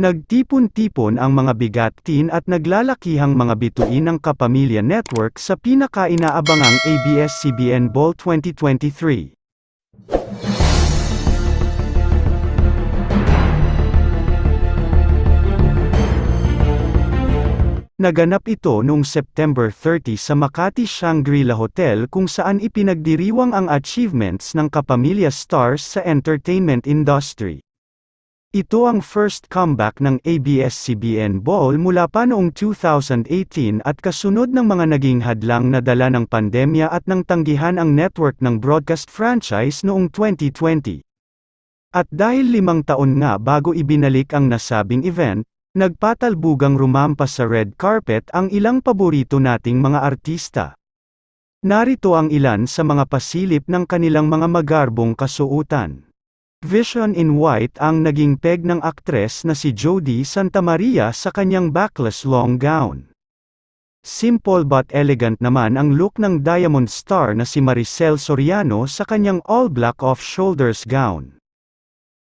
Nagtipon-tipon ang mga bigatin at naglalakihang mga bituin ng Kapamilya Network sa pinaka-inaabangang ABS-CBN Ball 2023. Naganap ito noong September 30 sa Makati Shangri-La Hotel kung saan ipinagdiriwang ang achievements ng Kapamilya Stars sa entertainment industry. Ito ang first comeback ng ABS-CBN Ball mula pa noong 2018 at kasunod ng mga naging hadlang na dala ng pandemya at nang tanggihan ang network ng broadcast franchise noong 2020. At dahil limang taon nga bago ibinalik ang nasabing event, nagpatalbugang rumampas sa red carpet ang ilang paborito nating mga artista. Narito ang ilan sa mga pasilip ng kanilang mga magarbong kasuutan. Vision in White ang naging peg ng aktres na si Jodie Santa Maria sa kanyang backless long gown. Simple but elegant naman ang look ng Diamond Star na si Maricel Soriano sa kanyang all-black off-shoulders gown.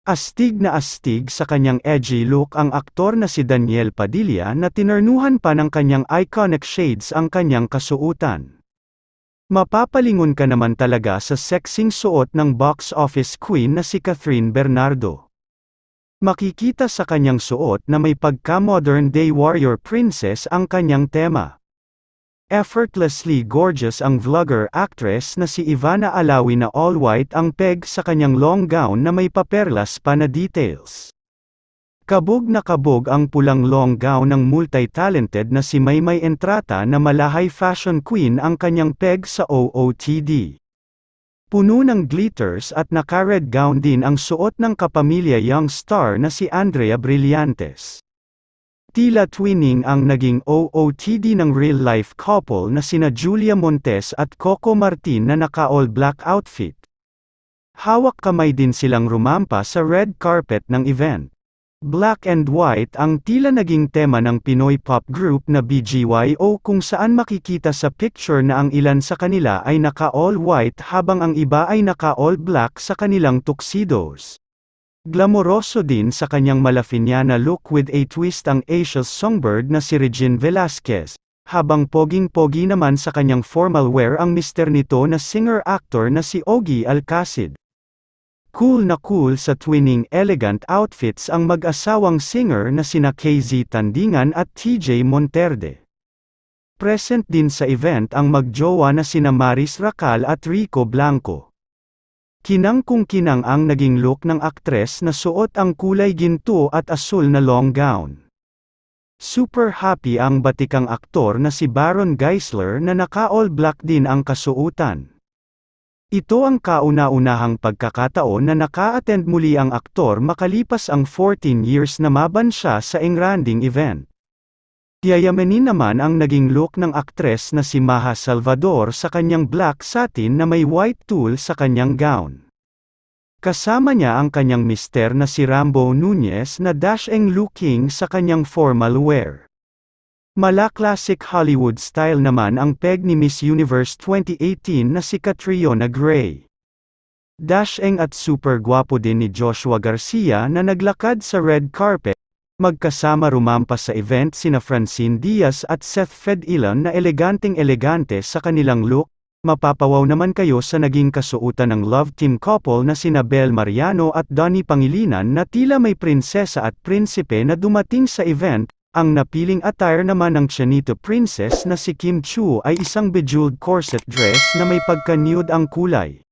Astig na astig sa kanyang edgy look ang aktor na si Daniel Padilla na tinarnuhan pa ng kanyang iconic shades ang kanyang kasuutan. Mapapalingon ka naman talaga sa sexing suot ng box office queen na si Catherine Bernardo. Makikita sa kanyang suot na may pagka-modern day warrior princess ang kanyang tema. Effortlessly gorgeous ang vlogger actress na si Ivana Alawi na all-white ang peg sa kanyang long gown na may paperlas pa na details. Kabog na kabog ang pulang long gown ng multi-talented na si Maymay Entrata na malahay fashion queen ang kanyang peg sa OOTD. Puno ng glitters at naka-red gown din ang suot ng kapamilya young star na si Andrea Brillantes. Tila twinning ang naging OOTD ng real-life couple na sina Julia Montes at Coco Martin na naka-all black outfit. Hawak kamay din silang rumampa sa red carpet ng event. Black and white ang tila naging tema ng Pinoy pop group na BGYO kung saan makikita sa picture na ang ilan sa kanila ay naka-all white habang ang iba ay naka-all black sa kanilang tuxedos. Glamoroso din sa kanyang Malafinyana look with a twist ang Asia's songbird na si Regine Velasquez, habang poging-pogi naman sa kanyang formal wear ang mister nito na singer-actor na si Ogie Alcacid. Cool na cool sa twinning elegant outfits ang mag-asawang singer na sina KZ Tandingan at TJ Monterde. Present din sa event ang magjowa na sina Maris Racal at Rico Blanco. Kinang kung kinang ang naging look ng aktres na suot ang kulay ginto at asul na long gown. Super happy ang batikang aktor na si Baron Geisler na naka-all black din ang kasuutan. Ito ang kauna-unahang pagkakataon na naka-attend muli ang aktor makalipas ang 14 years na maban siya sa engranding event. Yayamanin naman ang naging look ng aktres na si Maha Salvador sa kanyang black satin na may white tulle sa kanyang gown. Kasama niya ang kanyang mister na si Rambo Nunez na dashing looking sa kanyang formal wear. Mala classic Hollywood style naman ang peg ni Miss Universe 2018 na si Catriona Gray. Dashing at super gwapo din ni Joshua Garcia na naglakad sa red carpet, magkasama rumampas sa event sina Francine Diaz at Seth Fedilan na eleganting elegante sa kanilang look, mapapawaw naman kayo sa naging kasuutan ng love team couple na sina Bel Mariano at Donnie Pangilinan na tila may prinsesa at prinsipe na dumating sa event, ang napiling attire naman ng Chanito princess na si Kim Chu ay isang bejeweled corset dress na may pagka-nude ang kulay.